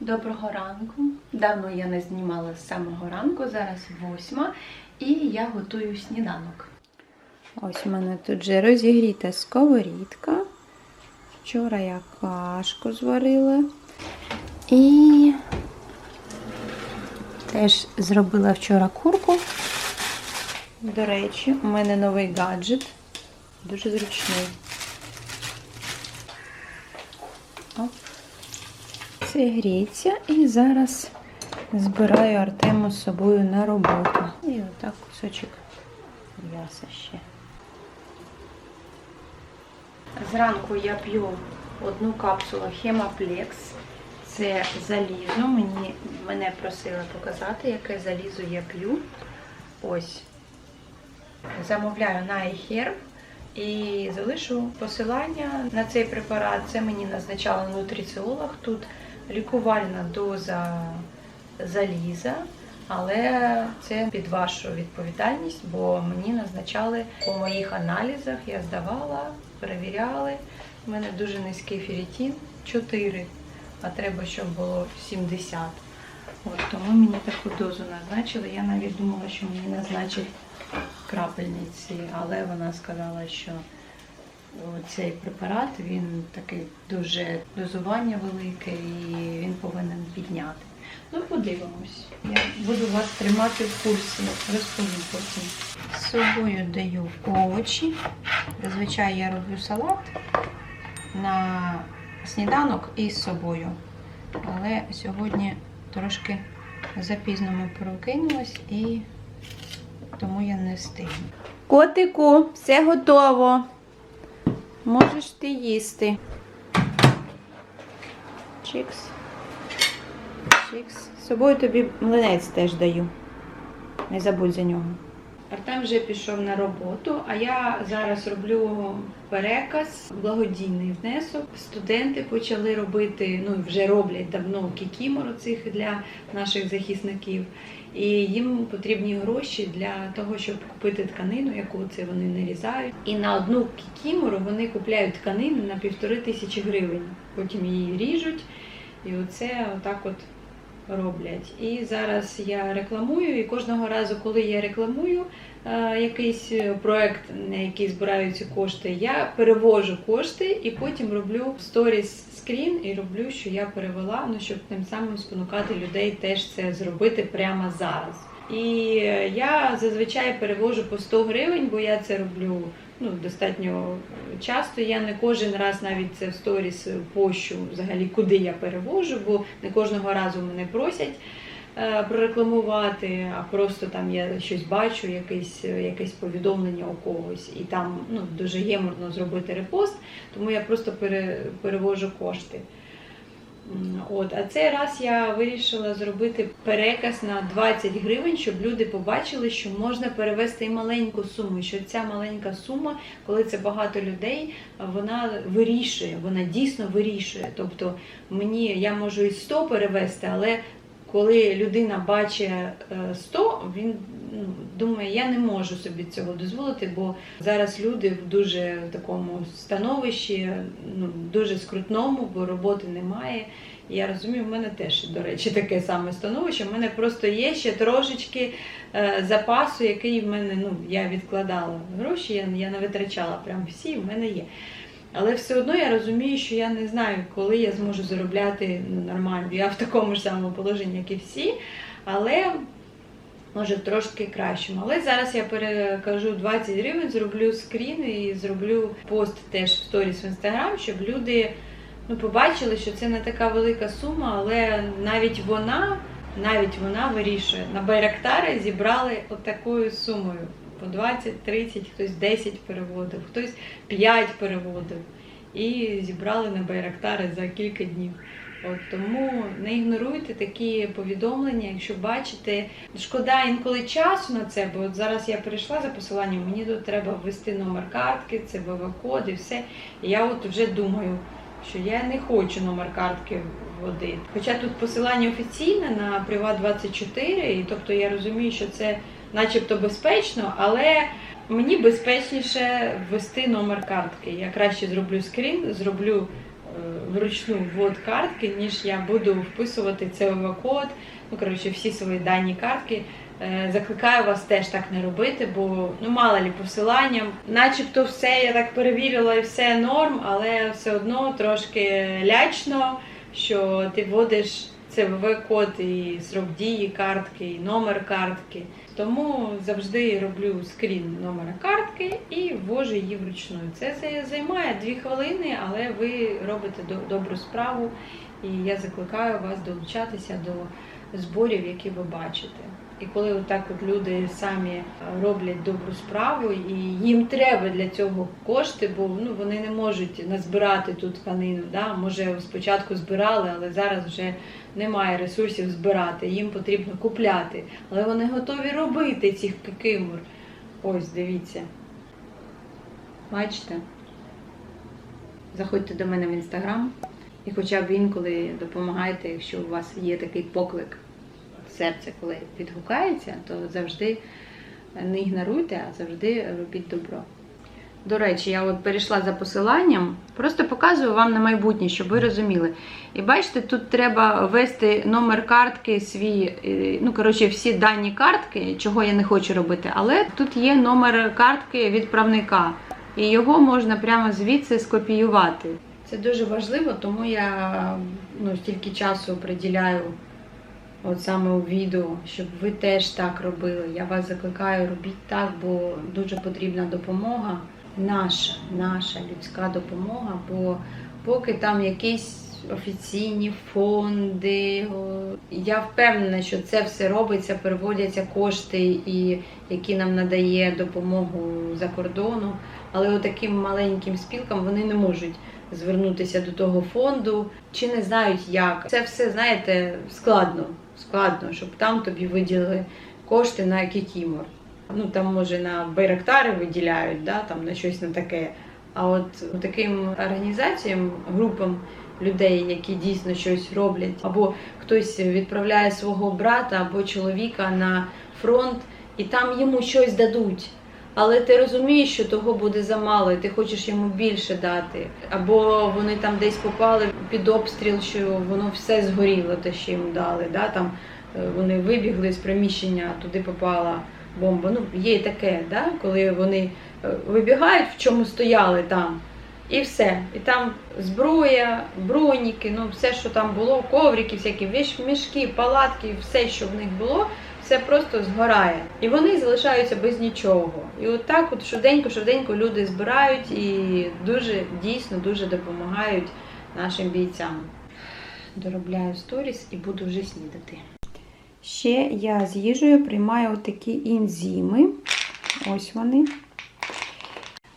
Доброго ранку. Давно я не знімала з самого ранку, зараз восьма, і я готую сніданок. Ось у мене тут вже розігріта сковорідка. Вчора я кашку зварила. І теж зробила вчора курку. До речі, у мене новий гаджет. Дуже зручний. Це гріється і зараз збираю Артему з собою на роботу. І отак кусочок м'яса ще. Зранку я п'ю одну капсулу Хемаплекс. Це залізо. Мені, мене просили показати, яке залізо я п'ю. Ось. Замовляю на iHerb. І залишу посилання на цей препарат. Це мені назначала нутриціолог. Тут лікувальна доза заліза, але це під вашу відповідальність, бо мені назначали по моїх аналізах, я здавала, перевіряли. У мене дуже низький ферритин 4, а треба, щоб було 70. От, тому мені таку дозу назначили. Я навіть думала, що мені назначать крапельниці, але вона сказала, що цей препарат він такий дуже дозування велике і він повинен підняти. Ну, подивимось. Я буду вас тримати в курсі, розповім потім. З собою даю овочі. Зазвичай я роблю салат на сніданок і з собою. Але сьогодні трошки запізно ми прокинулись і тому я не встигну. Котику, все готово. Можеш ти їсти. Чікс. Чікс. З собою тобі млинець теж даю. Не забудь за нього. Артем вже пішов на роботу, а я зараз роблю переказ, благодійний внесок. Студенти почали робити, ну вже роблять давно кікімору цих для наших захисників. І їм потрібні гроші для того, щоб купити тканину, яку це вони нарізають. І на одну кікімору вони купляють тканину на півтори тисячі гривень. Потім її ріжуть, і оце отак от роблять. І зараз я рекламую, і кожного разу, коли я рекламую е, якийсь проект, на який збираються кошти, я перевожу кошти і потім роблю сторіс скрін і роблю, що я перевела, ну щоб тим самим спонукати людей теж це зробити прямо зараз. І я зазвичай перевожу по 100 гривень, бо я це роблю ну, достатньо часто. Я не кожен раз навіть це в сторіс пощу взагалі, куди я перевожу, бо не кожного разу мене просять е, прорекламувати, а просто там я щось бачу, якесь, якесь повідомлення у когось, і там ну, дуже геморно зробити репост, тому я просто пере, перевожу кошти. От, а цей раз я вирішила зробити переказ на 20 гривень, щоб люди побачили, що можна перевести і маленьку суму. Що ця маленька сума, коли це багато людей, вона вирішує, вона дійсно вирішує. Тобто мені я можу і 100 перевести, але коли людина бачить е, 100, він думає, я не можу собі цього дозволити, бо зараз люди в дуже такому становищі, ну дуже скрутному, бо роботи немає. Я розумію, в мене теж, до речі, таке саме становище. В мене просто є ще трошечки е, запасу, який в мене ну, я відкладала гроші, я, я не витрачала прям всі, в мене є. Але все одно я розумію, що я не знаю, коли я зможу заробляти ну, нормально. Я в такому ж самому положенні, як і всі, але може трошки кращому. Але зараз я перекажу 20 гривень, зроблю скрін і зроблю пост теж в сторіс в інстаграм, щоб люди ну, побачили, що це не така велика сума, але навіть вона, навіть вона вирішує. На Байрактари зібрали отакою сумою. По 20, 30, хтось 10 переводив, хтось 5 переводив. І зібрали на Байрактари за кілька днів. От тому не ігноруйте такі повідомлення, якщо бачите. Шкода інколи часу на це, бо от зараз я перейшла за посиланням, мені тут треба ввести номер картки, це ВВ-код і все. І я от вже думаю, що я не хочу номер картки вводити. Хоча тут посилання офіційне на Приват24, і тобто я розумію, що це начебто безпечно, але мені безпечніше ввести номер картки. Я краще зроблю скрін, зроблю вручну ввод картки, ніж я буду вписувати CVV-код, ну коротше, всі свої дані картки. Е, Закликаю вас теж так не робити, бо ну мало лі посилання. Начебто все я так перевірила і все норм, але все одно трошки лячно, що ти вводиш CVV-код і срок дії картки, і номер картки. Тому завжди роблю скрін номера картки і ввожу її вручну. Це займає дві хвилини, але ви робите до- добру справу, і я закликаю вас долучатися до зборів, які ви бачите. І коли отак от люди самі е, роблять добру справу, і їм треба для цього кошти, бо ну вони не можуть назбирати ту тканину. Да? Може, спочатку збирали, але зараз вже немає ресурсів збирати. Їм потрібно купляти. Але вони готові робити цих кикимор. Ось, дивіться. Бачите? Заходьте до мене в інстаграм і хоча б інколи допомагайте, якщо у вас є такий поклик серця, коли відгукається, то завжди не ігноруйте, а завжди робіть добро. До речі, я от перейшла за посиланням, просто показую вам на майбутнє, щоб ви розуміли. І бачите, тут треба ввести номер картки, свій, е, ну коротше, всі дані картки, чого я не хочу робити. Але тут є номер картки відправника, і його можна прямо звідси скопіювати. Це дуже важливо, тому я ну, стільки часу приділяю от саме у відео, щоб ви теж так робили. Я вас закликаю, робіть так, бо дуже потрібна допомога. Наша, наша людська допомога, бо поки там якісь офіційні фонди, я впевнена, що це все робиться, переводяться кошти, і які нам надає допомогу за кордону. Але отаким маленьким спілкам вони не можуть звернутися до того фонду, чи не знають як. Це все, знаєте, складно, складно, щоб там тобі виділили кошти на кікімор. Ну там може на байрактари виділяють, да, там на щось на таке. А от таким організаціям, групам людей, які дійсно щось роблять, або хтось відправляє свого брата або чоловіка на фронт, і там йому щось дадуть. Але ти розумієш, що того буде замало, і ти хочеш йому більше дати. Або вони там десь попали під обстріл, що воно все згоріло, те, що їм дали. Да? Там е, вони вибігли з приміщення, туди попала бомба. Ну, є і таке, да? коли вони е, вибігають, в чому стояли там. І все. І там зброя, броніки, ну все, що там було, коврики, всякі мішки, палатки, все, що в них було, все просто згорає. І вони залишаються без нічого. І от так от швиденько, швиденько люди збирають і дуже дійсно дуже допомагають нашим бійцям. Доробляю сторіс і буду вже снідати. Ще я з їжею приймаю такі інзими. Ось вони.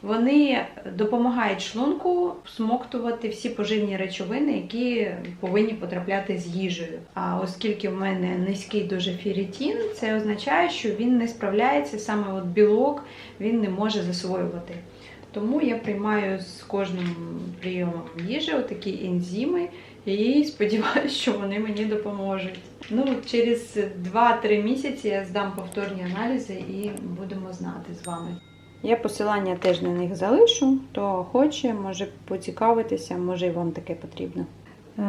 Вони допомагають шлунку всмоктувати всі поживні речовини, які повинні потрапляти з їжею. А оскільки в мене низький дуже ферритін, це означає, що він не справляється саме от білок, він не може засвоювати. Тому я приймаю з кожним прийомом їжі отакі ензими і сподіваюся, що вони мені допоможуть. Ну, через 2-3 місяці я здам повторні аналізи і будемо знати з вами. Я посилання теж на них залишу, хто хоче, може поцікавитися, може і вам таке потрібно. Е,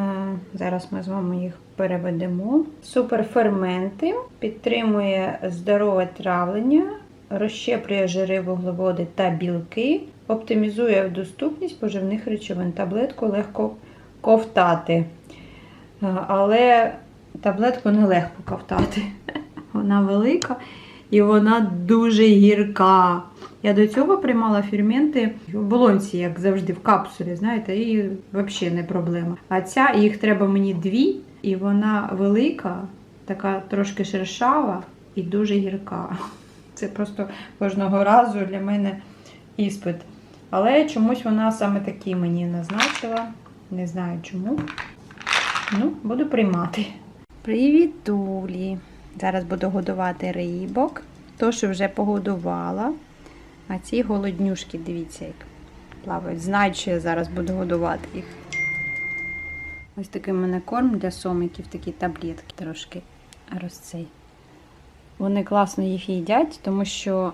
Зараз ми з вами їх переведемо. Суперферменти підтримує здорове травлення, розщеплює жири, вуглеводи та білки, оптимізує доступність поживних речовин. Таблетку легко ковтати. Е, Але таблетку нелегко ковтати. Вона велика і вона дуже гірка. Я до цього приймала ферменти в болонці, як завжди, в капсулі, знаєте, і взагалі не проблема. А ця їх треба мені дві, і вона велика, така трошки шершава і дуже гірка. Це просто кожного разу для мене іспит. Але чомусь вона саме такі мені назначила. Не знаю чому. Ну, буду приймати. Привіт, Тулі! Зараз буду годувати рибок. То, що вже погодувала. А ці голоднюшки, дивіться, як плавають. Знають, що я зараз буду годувати їх. Ось такий в мене корм для сомиків, такі таблетки трошки розцей. Вони класно їх їдять, тому що.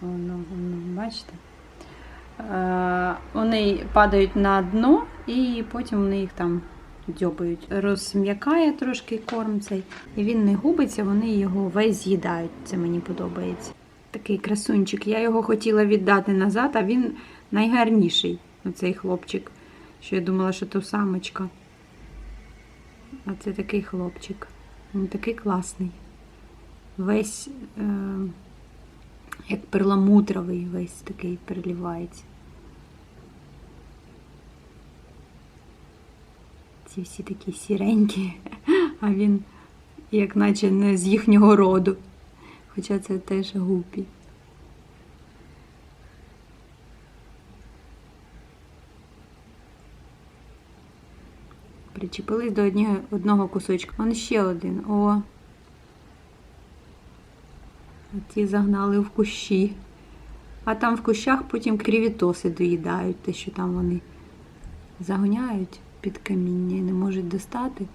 Воно, воно, бачите? е, вони падають на дно і потім вони їх там дзьобають. Розм'якає трошки корм цей. І він не губиться, вони його весь з'їдають. Це мені подобається. Такий красунчик. Я його хотіла віддати назад, а він найгарніший, оцей хлопчик. Що я думала, що то самочка. А це такий хлопчик. Він такий класний. Весь е, як перламутровий, весь такий переливається. Ці всі такі сіренькі, а він як наче не з їхнього роду. Хоча це теж гупі. Причепились до одного, одного кусочка. Вон ще один. О. Ті загнали в кущі. А там в кущах потім крівітоси доїдають, те, що там вони загоняють під каміння і не можуть достати,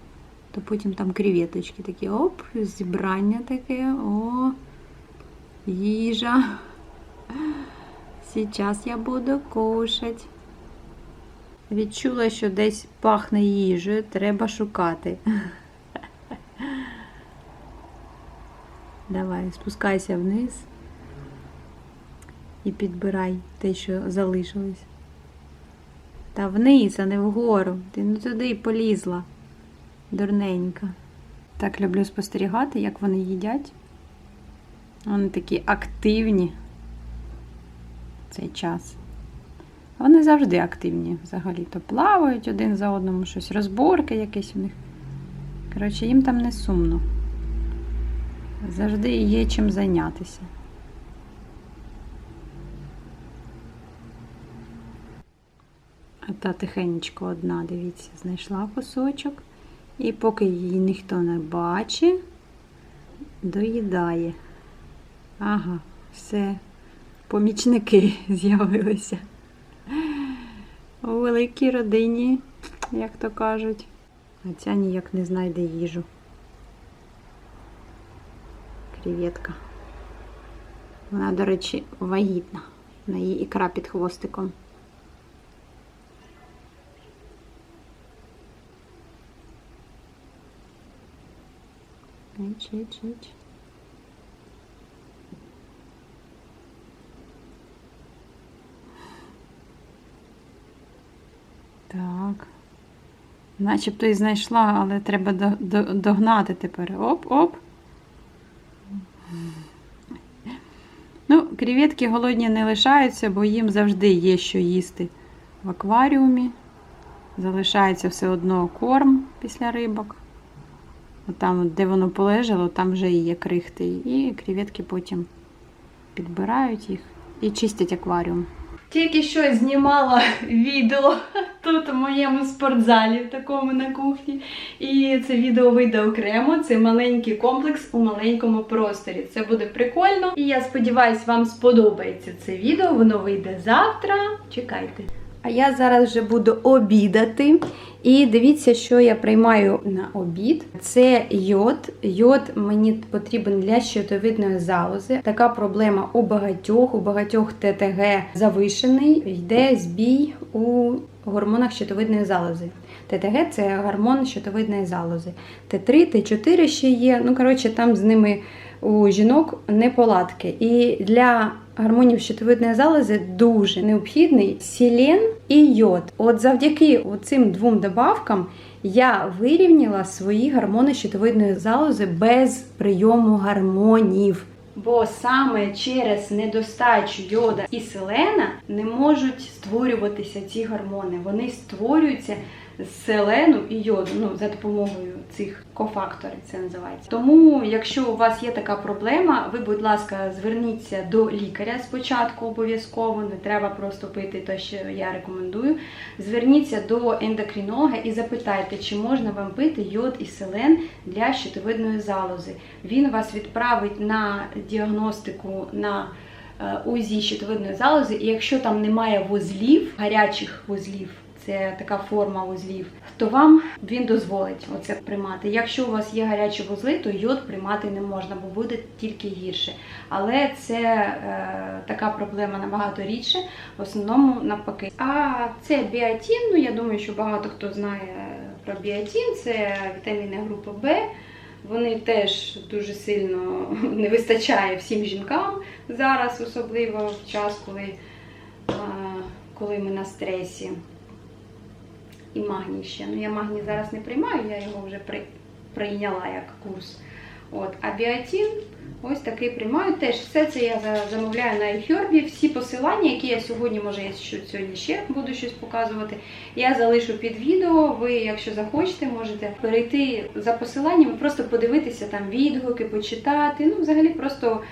то потім там креветочки такі, оп, зібрання таке, о, їжа. Сейчас я буду кушать. Відчула, що десь пахне їжею, треба шукати. Давай, спускайся вниз і підбирай те, що залишилось. Та вниз, а не вгору. Ти не туди й полізла. Дурненька. Так люблю спостерігати, як вони їдять. Вони такі активні в цей час. Вони завжди активні взагалі. То плавають один за одному, щось розборки якісь у них. Коротше, їм там не сумно. Завжди є чим зайнятися. Та тихенечко одна, дивіться, знайшла кусочок. І поки її ніхто не бачить, доїдає. Ага, все, помічники з'явилися. У великій родині, як то кажуть. А ця ніяк не знайде їжу. Креветка. Вона, до речі, вагітна. В неї ікра під хвостиком. Ич, ич, ич. Так. Начебто і знайшла, але треба до, до, догнати тепер. Оп-оп. Ну, креветки голодні не лишаються, бо їм завжди є що їсти в акваріумі. Залишається все одно корм після рибок. Там, де воно полежало, там вже і є крихти. І креветки потім підбирають їх і чистять акваріум. Тільки що знімала відео тут у моєму спортзалі, в такому на кухні. І це відео вийде окремо. Це маленький комплекс у маленькому просторі. Це буде прикольно. І я сподіваюся, вам сподобається це відео. Воно вийде завтра. Чекайте. А я зараз вже буду обідати. І дивіться, що я приймаю на обід. Це йод. Йод мені потрібен для щитовидної залози. Така проблема у багатьох, у багатьох ТТГ завишений. Йде збій у гормонах щитовидної залози. ТТГ це гормон щитовидної залози. Т3, Т4 ще є. Ну, коротше, там з ними у жінок неполадки. І для гормонів щитовидної залози дуже необхідний селен і йод. От завдяки цим двом добавкам я вирівняла свої гормони щитовидної залози без прийому гормонів. Бо саме через недостачу йода і селена не можуть створюватися ці гормони. Вони створюються селену і йоду, ну за допомогою цих кофакторів, це називається. Тому, якщо у вас є така проблема, ви, будь ласка, зверніться до лікаря спочатку обов'язково. Не треба просто пити те, що я рекомендую. Зверніться до ендокринолога і запитайте, чи можна вам пити йод і селен для щитовидної залози. Він вас відправить на діагностику на е, УЗІ щитовидної залози, і якщо там немає вузлів, гарячих вузлів, це така форма вузлів, то вам він дозволить оце приймати. Якщо у вас є гарячі вузли, то йод приймати не можна, бо буде тільки гірше. Але це е, така проблема набагато рідше, в основному навпаки. А це біотін, ну я думаю, що багато хто знає про біотін, це вітаміни групи Б. Вони теж дуже сильно не вистачає всім жінкам зараз, особливо в час, коли, коли ми на стресі. І магній ще. Ну, я магній зараз не приймаю, я його вже при, прийняла як курс. От. А біотін ось такий приймаю. Теж все це я замовляю на iHerb. Всі посилання, які я сьогодні, може, я сьогодні ще буду щось показувати. Я залишу під відео. Ви, якщо захочете, можете перейти за посиланнями, просто подивитися там відгуки, почитати. Ну, взагалі, просто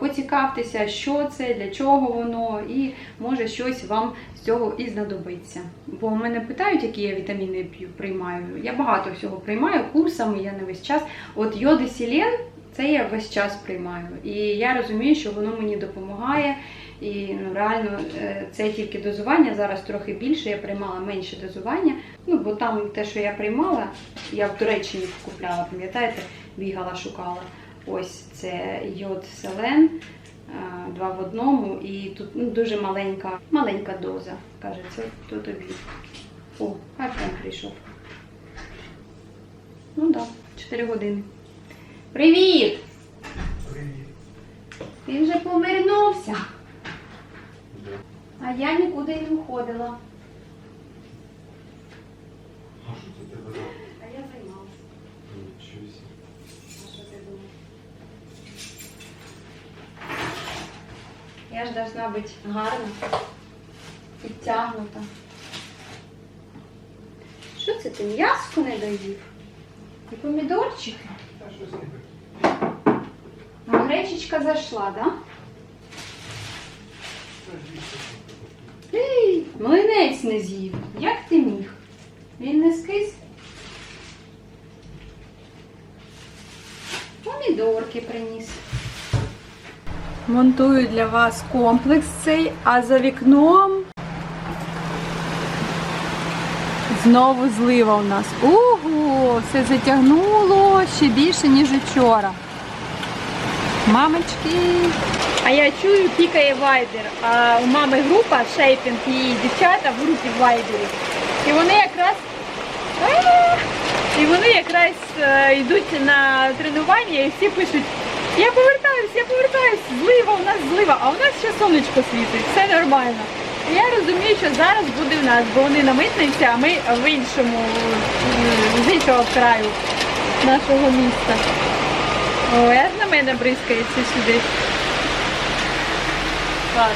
поцікавтеся, що це, для чого воно, і може щось вам з цього і знадобиться. Бо мене питають, які я вітаміни п'ю, приймаю. Я багато всього приймаю курсами, я не весь час. От йод і селен, це я весь час приймаю. І я розумію, що воно мені допомагає. І ну, реально е, це тільки дозування. Зараз трохи більше, я приймала менше дозування. Ну, бо там те, що я приймала, я в Туреччині купляла, пам'ятаєте, бігала, шукала. Ось це йод селен. е, Два в одному, і тут ну, дуже маленька, маленька доза. Каже, це то тобі. О, Артем прийшов. Ну так, да, 4 години. Привіт! Привіт. Ти вже повернувся. А я нікуди не виходила. А що це тебе за А я займалася. Нічого. А що ти думав? Я ж должна бути гарна, підтягнута. Що це ти м'яско не доїв? І помідорчики? А гречечка зайшла, да? Та Ей, млинець не з'їв. Як ти міг? Він не скис? Помідорки приніс. Монтую для вас комплекс цей, а за вікном знову злива у нас. Ого, все затягнуло ще більше, ніж вчора. Мамочки. А я чую, пікає вайбер. А у мами група шейпінг і дівчата в групі вайбері. І вони якраз. І вони якраз е, йдуть на тренування і всі пишуть: Я повертаюсь, я повертаюсь, злива, у нас злива, а у нас ще сонечко світить, все нормально. Я розумію, що зараз буде в нас, бо вони на митниці, а ми в іншому, з іншого краю нашого міста. Ой, аж на мене бризкається сюди. Клас.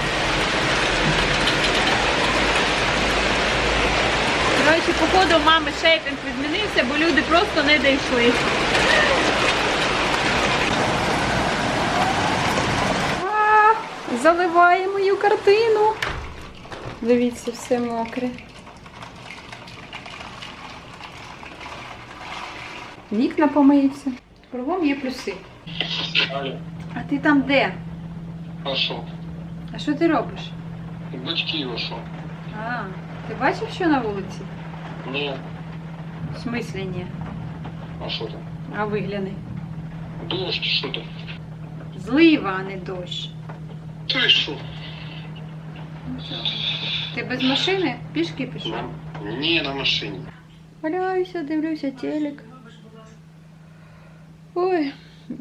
Коротше, походу мами шейпінг відмінився, бо люди просто не дійшли. Заливає мою картину. Дивіться, все мокре. Вікна помиються. Кругом є плюси. Алло, А ти там де? а що? А що ти робиш? Батьки його що? А, ти бачив, що на вулиці? Ні, В смислі ні. а що там? А вигляни. Дощ, що там? Злива, а не дощ. Ти що? Ти без машини? Пішки пішов? Ні, на машині. Валяюся, дивлюся телек. Ой,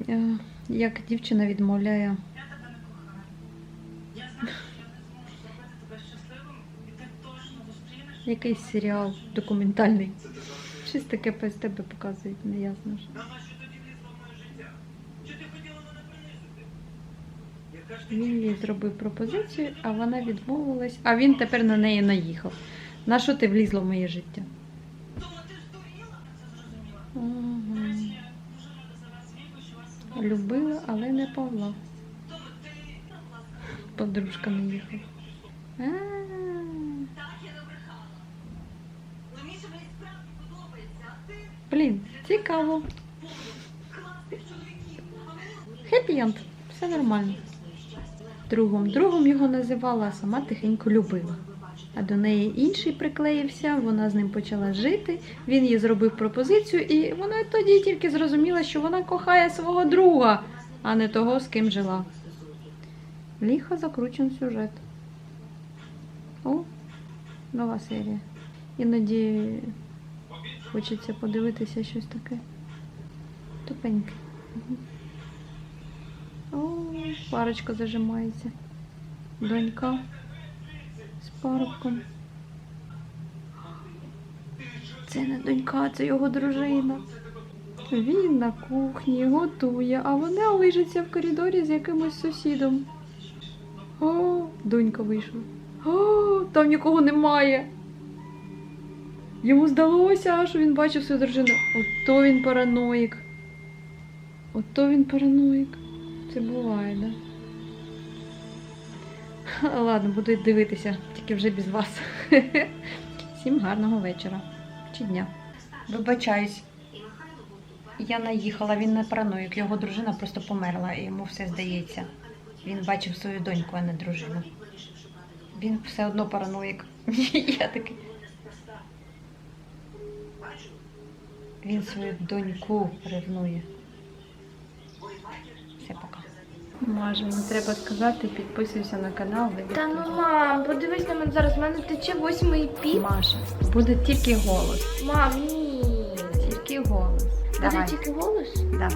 е, як дівчина відмовляє. Якийсь серіал документальний. Щось таке з тебе показують, не ясно. Він їй зробив пропозицію, а вона відмовилась, а він тепер на неї наїхав. На що ти влізла в моє життя? Мгм. Любила, але не Павла. Подружка не їхала. Блін, цікаво. Хеппі-енд. Все нормально. Другом. Другом його називала, а сама тихенько любила. а до неї інший приклеївся, вона з ним почала жити. Він їй зробив пропозицію, і вона тоді тільки зрозуміла, що вона кохає свого друга, а не того, з ким жила. Ліхо закручен сюжет. О, нова серія. Іноді хочеться подивитися щось таке. Тупеньке. О, парочка зажимається. Донька з парубком. Це не донька, це його дружина. Він на кухні готує, а вона лежиться в коридорі з якимось сусідом. О, донька вийшла. О, там нікого немає. Йому здалося, що він бачив свою дружину. Ото він параноїк. Ото він параноїк. Це буває, да? Ладно, буду дивитися, тільки вже без вас. Всім гарного вечора чи дня. Вибачаюсь. Я наїхала, він не параноїк. Його дружина просто померла, і йому все здається. Він бачив свою доньку, а не дружину. Він все одно параноїк. Я такий. Він свою доньку ревнує. Все, пока. Може, ну треба сказати, підписуйся на канал. Та ну мам, подивись на мене зараз, в мене тече восьмий піт. Маша, буде тільки голос. Мам, ні. Тільки голос. Буде Давай. тільки голос? Да.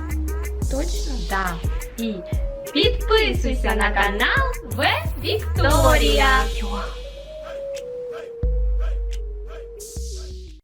Точно? Да. І Підписуйся на канал В Вікторія.